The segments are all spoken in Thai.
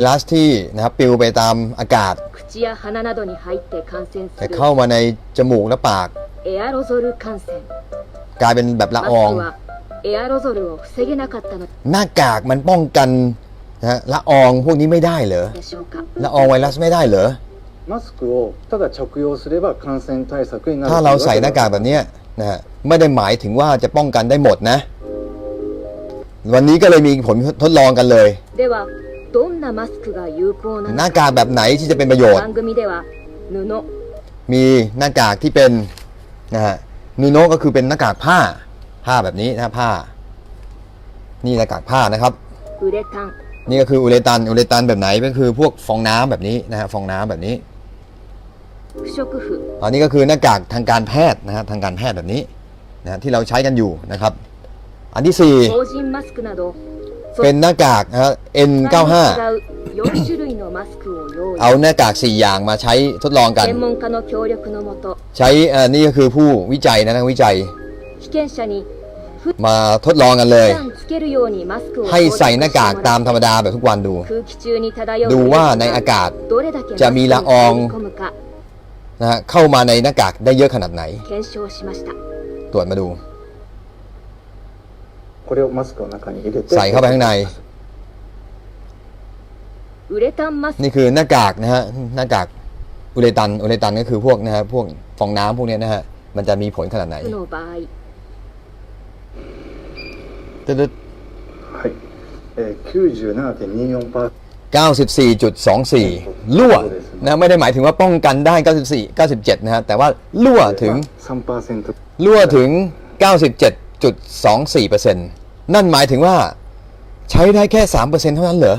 ไวรัสที่นะครับปลิวไปตามอากาศ 口や鼻などに入って感染 แต่ する เข้ามาในจมูกและปาก エアロゾル感染 กลายเป็นแบบละ マス ออง クはエアロゾルを防げなかったの หน้ากากมันป้องกันนะฮะละอองพวกนี้ไม่ได้เหรอ でしょうか ละอองไวรัสไม่ได้เหรอ マスクをただ着用すれば感染対策になる ถ้าเราใส่หน้ากากแบบเนี้ยนะฮะไม่ได้หมายถึงว่าจะป้องกันได้หมดนะ วันนี้ก็เลยมีผลทดลองกันเลย では どんなマスクが有効な หน้า の กากแบบไหนที่จะเป็นประโยชน์ 番組では布 มีหน้ากากที่เป็นนะฮะนูโนก็คือเป็นหน้ากากผ้า ผ้าแบบนี้นะผ้า นี่หน้ากากผ้านะครับ ウレタン นี่ก็คืออุเรตันอุเรตันแบบไหนก็คือพวกฟองน้ำแบบนี้นะฮะฟองน้ำแบบนี้ 不織布 อันนี้ก็คือหน้ากากทางการแพทย์นะฮะทางการแพทย์แบบนี้นะฮะที่เราใช้กันอยู่นะครับ อันที่สี่ 防塵マスクなど เป็นหน้ากากนะฮะ N95 เอาหน้ากาก 4 อย่างมาใช้ทดลองกัน ใช้นี่ก็คือผู้วิจัยนะนักวิจัย มาทดลองกันเลย ให้ใส่หน้ากากตามธรรมดาแบบทุกวันดู ดูว่าในอากาศจะมีละอองนะฮะเข้ามาในหน้ากากได้เยอะขนาดไหน ตรวจมาดู これをマスクの中に入れて ใส่เข้าไปข้างใน ウレタンマス นี่คือหน้ากากนะฮะหน้ากากอุเรตันอุเรตันก็คือพวกนะฮะพวกฟองน้ำพวกเนี้ยนะฮะมันจะมีผลขนาดไหน クの場合 ตึ๊ด はい、えー、97.24% 94.24 รั่วนะไม่ได้หมายถึงว่าป้องกันได้ 94 97 นะฮะแต่ว่ารั่วถึง 3% รั่วถึง 0.24%นั่นหมายถึงว่าใช้ได้แค่ 3%เท่านั้นเหรอ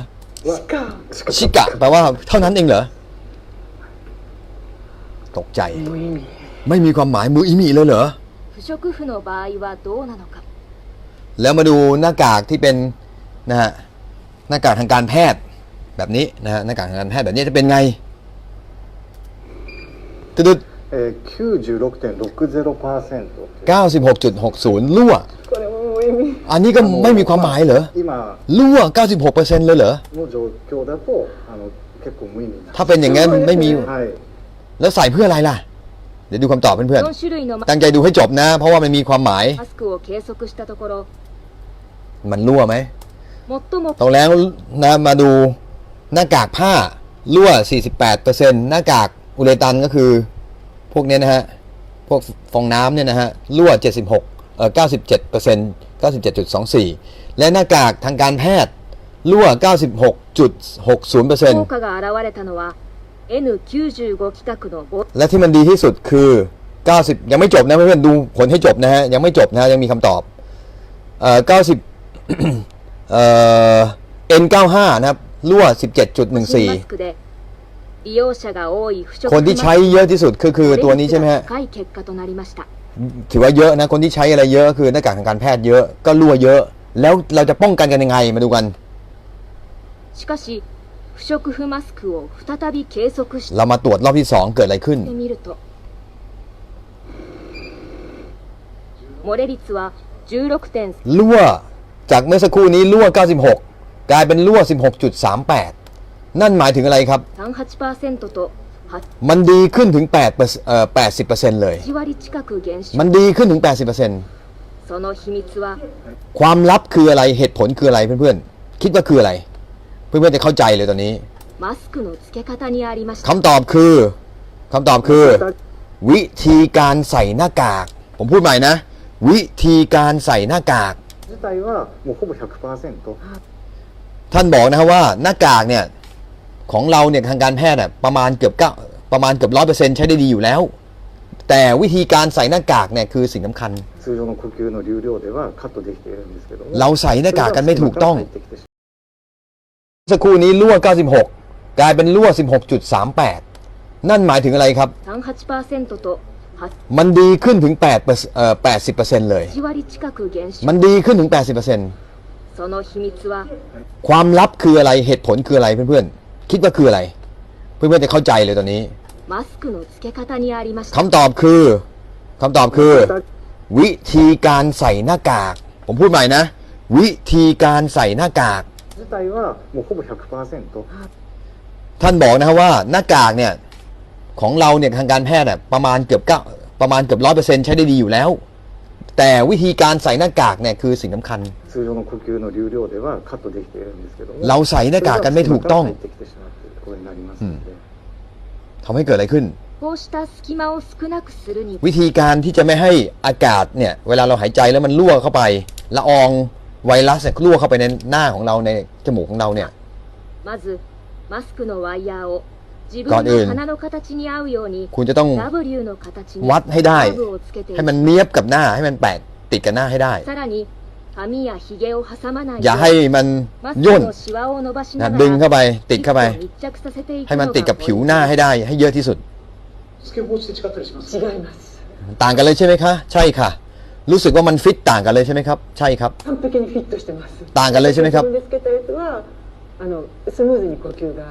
ชิกะแปลว่าเท่านั้นเองเหรอ ตกใจ ไม่มีความหมายมืออิมีเลยเหรอ แล้วมาดูหน้ากากที่เป็นนะฮะหน้ากากทางการแพทย์แบบนี้นะฮะหน้ากากทางการแพทย์แบบนี้จะเป็นไงตึ๊ด えー、96.60% เก้าสิบหกจุดหกศูนย์รั่ว これももう意味 อันนี้ก็ไม่มีความหมายเหรอ 今 รั่ว 96%เลยเหรอ の状況だとあの結構無意味な ถ้าเป็นอย่างนั้นไม่มี はい แล้วใส่เพื่ออะไรล่ะ เดี๋ยวดูคำตอบเพื่อน 4種類のマ ๆ ตั้งใจดูให้จบนะ เพราะว่ามันมีความหมาย マスクを計測したところ มันรั่วไหม 最も ตรงแล้วนะมาดูหน้ากากผ้ารั่ว 48%หน้ากากอุเรตันก็คือ พวกนี้นะฮะ พวกฟองน้ำเนี่ยนะฮะรั่ว 76เอ่อ97เปอร์เซ็นต์97.24 และหน้ากากทางการแพทย์รั่ว 96.60เปอร์เซ็นต์และที่มันดีที่สุดคือ 90 ยังไม่จบนะเพื่อนๆดูผลให้จบนะฮะ ยังไม่จบนะฮะ ยังมีคำตอบเอ่อ90เอ่อ N95 นะครับรั่ว 17.14 利用者が多い不織 คน 布 ที่ใช้เยอะที่สุดคือคือตัวนี้ใช่ไหมฮะ 高い結果となりました ถือว่าเยอะนะ คนที่ใช้อะไรเยอะก็คือหน้ากากทางการแพทย์เยอะก็รั่วเยอะ แล้วเราจะป้องกันกันยังไงมาดูกัน しかし不織布マスクを再び計測し เรามาตรวจรอบที่ 2 เกิดอะไรขึ้น てみると漏れ率は16.3 รั่วจากเมื่อสักครู่นี้รั่ว 96 กลายเป็นรั่ว 16.38 นั่นหมายถึงอะไรครับ 38%と มันดีขึ้นถึง8เปอร์เอ่อ80%เลย 8割近く減少 มันดีขึ้นถึง 80% その秘密は ความลับคืออะไร เหตุผลคืออะไรเพื่อนๆ คิดว่าคืออะไร เพื่อนๆจะเข้าใจเลยตอนนี้ マスクの付け方にありました คำตอบคือคำตอบคือ วิธีการใส่หน้ากาก ผมพูดใหม่นะ วิธีการใส่หน้ากาก 自体はもうほぼ100% ท่านบอกนะครับว่าหน้ากากเนี่ย ของเราเนี่ยทางการแพทย์ประมาณเกือบเก้าประมาณเกือบร้อยเปอร์เซ็นต์ใช้ได้ดีอยู่แล้ว แต่วิธีการใส่หน้ากากเนี่ยคือสิ่งสำคัญ เราใส่หน้ากากกันไม่ถูกต้อง สักครู่นี้รั่ว 96 กลายเป็นรั่ว 16.38 นั่นหมายถึงอะไรครับ มันดีขึ้นถึง8เอ่อ80%เลย มันดีขึ้นถึง 80%ความลับคืออะไรเหตุผลคืออะไรเพื่อนๆ คิดว่าคืออะไร เพื่อนๆจะเข้าใจเลยตอนนี้ マスクの付け方にありました คำตอบคือคำตอบคือ วิธีการใส่หน้ากาก ผมพูดใหม่นะ วิธีการใส่หน้ากาก 自 自体はもうほぼ100% ท่านบอกนะครับว่าหน้ากากเนี่ยของเราเนี่ยทางการแพทย์อะประมาณเกือบเก้าประมาณเกือบร้อยเปอร์เซ็นต์ใช้ได้ดีอยู่แล้ว แต่วิธีการใส่หน้ากากเนี่ยคือสิ่งสำคัญ 通常の呼吸の流量ではカットできているんですけども เราใส่หน้ากากกันไม่ถูกต้อง それが隙間から入ってきてしまうというところになりますので、 ทำให้เกิดอะไรขึ้น こうした隙間を少なくするに วิธีการที่จะไม่ให้อากาศเนี่ย เวลาเราหายใจแล้วมันรั่วเข้าไปละอองไวรัสเนี่ยรั่วเข้าไปในหน้าของเราในจมูกของเราเนี่ย まずマスクのワイヤーを自分ก่อนอื่น の鼻の形に合うように คุณจะต้อง W の形に วัดให้ได้ カーブをつけてい ให้ き มันเนียบกับหน้าให้มันแปะติดกับหน้าให้ได้ さらに อย่าให้มันย่นนะดึงเข้าไปติดเข้าไป ให้มันติดกับผิวหน้าให้ได้ ให้เยอะที่สุด ต่างกันเลยใช่ไหมคะ ใช่ค่ะ รู้สึกว่ามันฟิตต่างกันเลยใช่ไหมครับ ใช่ครับ ต่างกันเลยใช่ไหมครับ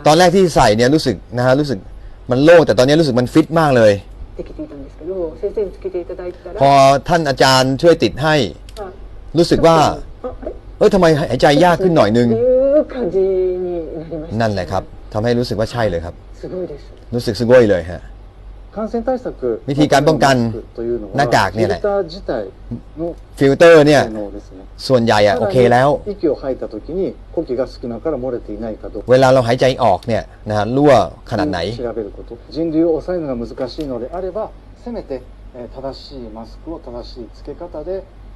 ตอนแรกที่ใส่เนี่ยรู้สึกนะฮะรู้สึกมันโล่งแต่ตอนนี้รู้สึกมันฟิตมากเลยพอท่านอาจารย์ช่วยติดให้ รู้สึกว่า เอ้ยทำไมหายใจยากขึ้นหน่อยนึง นั่นแหละครับทำให้รู้สึกว่าใช่เลยครับ รู้สึกสโกยเลยฮะวิธีการป้องกันหน้ากากเนี่ยแหละฟิลเตอร์เนี่ยส่วนใหญ่อะโอเคแล้ว เวลาเราหายใจออกเนี่ยนะฮะรั่วขนาดไหนเ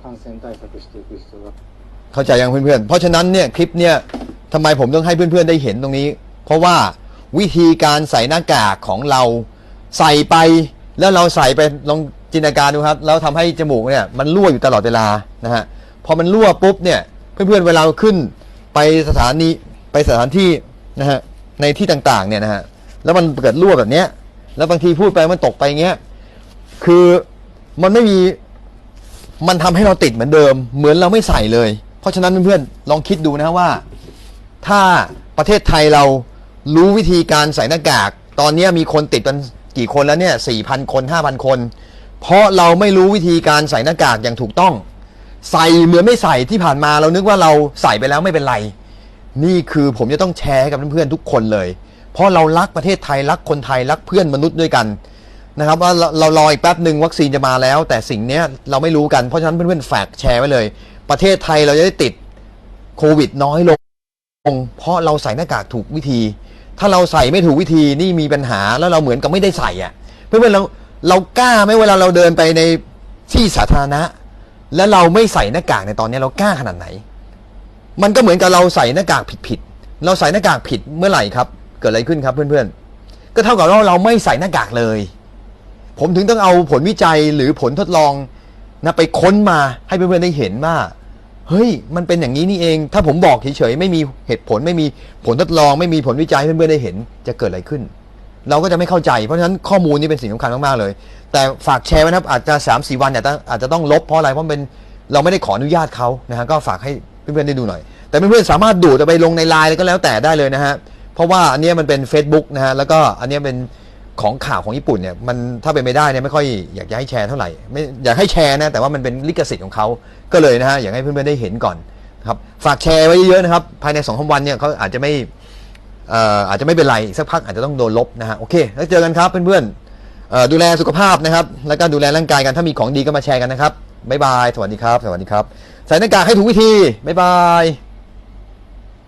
調べること人流を抑えるのが難しいのであればせめてえー正しいマスクを正しいつけ方で感染対策していく必要が เข้าใจยังเพื่อนๆ เพราะฉะนั้นเนี่ยคลิปเนี่ยทำไมผมต้องให้เพื่อนๆได้เห็นตรงนี้ เพราะว่าวิธีการใส่หน้ากากของเราใส่ไปแล้วเราใส่ไปลองจินตนาการดูครับ แล้วทำให้จมูกเนี่ยมันรั่วอยู่ตลอดเวลานะฮะพอมันรั่วปุ๊บเนี่ยเพื่อนๆเวลาเราขึ้นไปสถานีไปสถานที่นะฮะในที่ต่างๆเนี่ยนะฮะแล้วมันเกิดรั่วแบบเนี้ยแล้วบางทีพูดไปมันตกไปเงี้ยคือมันไม่มี มันทำให้เราติดเหมือนเดิม เหมือนเราไม่ใส่เลย เพราะฉะนั้นเพื่อนๆลองคิดดูนะว่า ถ้าประเทศไทยเรารู้วิธีการใส่หน้ากาก ตอนนี้มีคนติดกันกี่คนแล้วเนี่ยสี่พันคนห้าพันคน เพราะเราไม่รู้วิธีการใส่หน้ากากอย่างถูกต้อง ใส่เหมือนไม่ใส่ที่ผ่านมาเรานึกว่าเราใส่ไปแล้วไม่เป็นไร นี่คือผมจะต้องแชร์ให้กับเพื่อนๆทุกคนเลย เพราะเรารักประเทศไทยรักคนไทยรักเพื่อนมนุษย์ด้วยกัน นะครับว่าเราเรารออีกแป๊บหนึ่งวัคซีนจะมาแล้ว แต่สิ่งเนี้ยเราไม่รู้กันเพราะฉะนั้นเพื่อนๆ ฝากแชร์ไว้เลย ประเทศไทยเราจะได้ติดโควิดน้อยลง เพราะเราใส่หน้ากากถูกวิธี ถ้าเราใส่ไม่ถูกวิธีนี่มีปัญหาแล้วเราเหมือนกับไม่ได้ใส่อะ เพื่อนๆเราเรากล้าไหมเวลาเราเดินไปในที่สาธารณะ แล้วเราไม่ใส่หน้ากากในตอนนี้เรากล้าขนาดไหน มันก็เหมือนกับเราใส่หน้ากากผิดๆเราใส่หน้ากากผิดเมื่อไหร่ครับ เกิดอะไรขึ้นครับเพื่อนๆก็เท่ากับว่าเราไม่ใส่หน้ากากเลย ผมถึงต้องเอาผลวิจัยหรือผลทดลองนะไปค้นมาให้เพื่อนๆได้เห็นว่าเฮ้ย มันเป็นอย่างนี้นี่เอง ถ้าผมบอกเฉยๆ ไม่มีเหตุผล ไม่มีผลทดลอง ไม่มีผลวิจัยให้เพื่อนๆ ได้เห็น จะเกิดอะไรขึ้น เราก็จะไม่เข้าใจ เพราะฉะนั้นข้อมูลนี้เป็นสิ่งสำคัญมากๆ เลย แต่ฝากแชร์ไว้นะครับ อาจจะ3าสี่วันอาจจะอาจจะต้องลบเพราะอะไร เพราะเป็นเราไม่ได้ขออนุญาตเขานะฮะ ก็ฝากให้เพื่อนๆ ได้ดูหน่อย แต่เพื่อนๆ สามารถดูดไปลงในไลน์ก็แล้วแต่ได้เลยนะฮะ เพราะว่าอันนี้มันเป็น Facebook นะฮะ แล้วก็อันนี้เป็น ของข่าวของญี่ปุ่นเนี่ยมันถ้าเป็นไม่ได้เนี่ยไม่ค่อยอยากจะให้แชร์เท่าไหร่ไม่อยากให้แชร์นะแต่ว่ามันเป็นลิขสิทธิ์ของเขาก็เลยนะฮะอยากให้เพื่อนๆได้เห็นก่อนครับฝากแชร์ไว้เยอะๆนะครับภายใน2องวันเนี่ยเขาอาจจะไม่เอ่ออาจจะไม่เป็นไรสักพักอาจจะต้องโดนลบนะฮะโอเคแล้วเจอกันครับเพื่อนๆดูแลสุขภาพนะครับแล้วก็ดูแลร่างกายกันถ้ามีของดีก็มาแชร์กันนะครับบ๊ายบายสวัสดีครับ สวัสดีครับใส่หน้ากากให้ถูกวิธีบ๊ายบาย